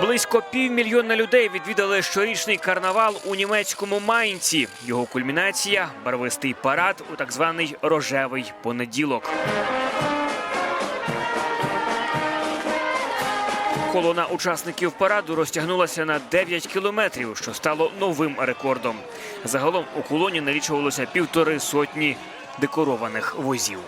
Близько півмільйона людей відвідали щорічний карнавал у німецькому Майнці. Його кульмінація барвистий парад у так званий рожевий понеділок. Колона учасників параду розтягнулася на 9 кілометрів, що стало новим рекордом. Загалом у колоні налічувалося півтори сотні декорованих возів.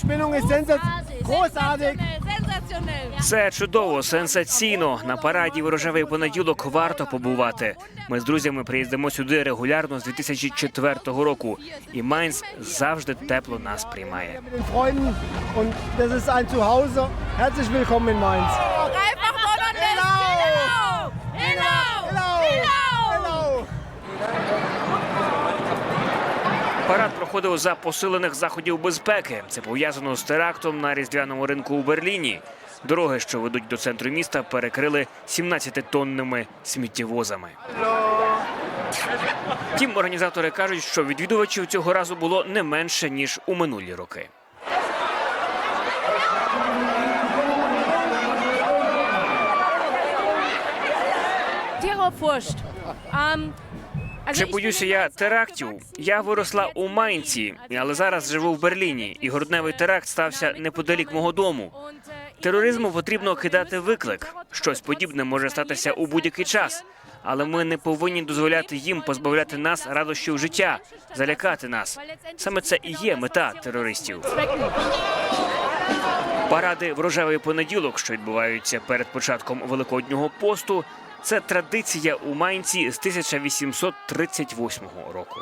Die Spannung ist sensat großartig. Це чудово, сенсаційно. На параді в рожевий понеділок варто побувати. Ми з друзями приїздимо сюди регулярно з 2004 року, і Майнц завжди тепло нас приймає. Herzlich willkommen in Mainz. Парад проходив за посилених заходів безпеки. Це пов'язано з терактом на різдвяному ринку у Берліні. Дороги, що ведуть до центру міста, перекрили 17-тонними сміттєвозами. Втім, організатори кажуть, що відвідувачів цього разу було не менше ніж у минулі роки. Terrorfurcht. Ähm, also Чи боюся я терактів? Я виросла у Майнці, але зараз живу в Берліні, і грудневий теракт стався неподалік мого дому. Тероризму потрібно кидати виклик. Щось подібне може статися у будь-який час. Але ми не повинні дозволяти їм позбавляти нас радощів життя, залякати нас. Саме це і є мета терористів. Паради в рожевий понеділок, що відбуваються перед початком великоднього посту, це традиція у Майнці з 1838 року.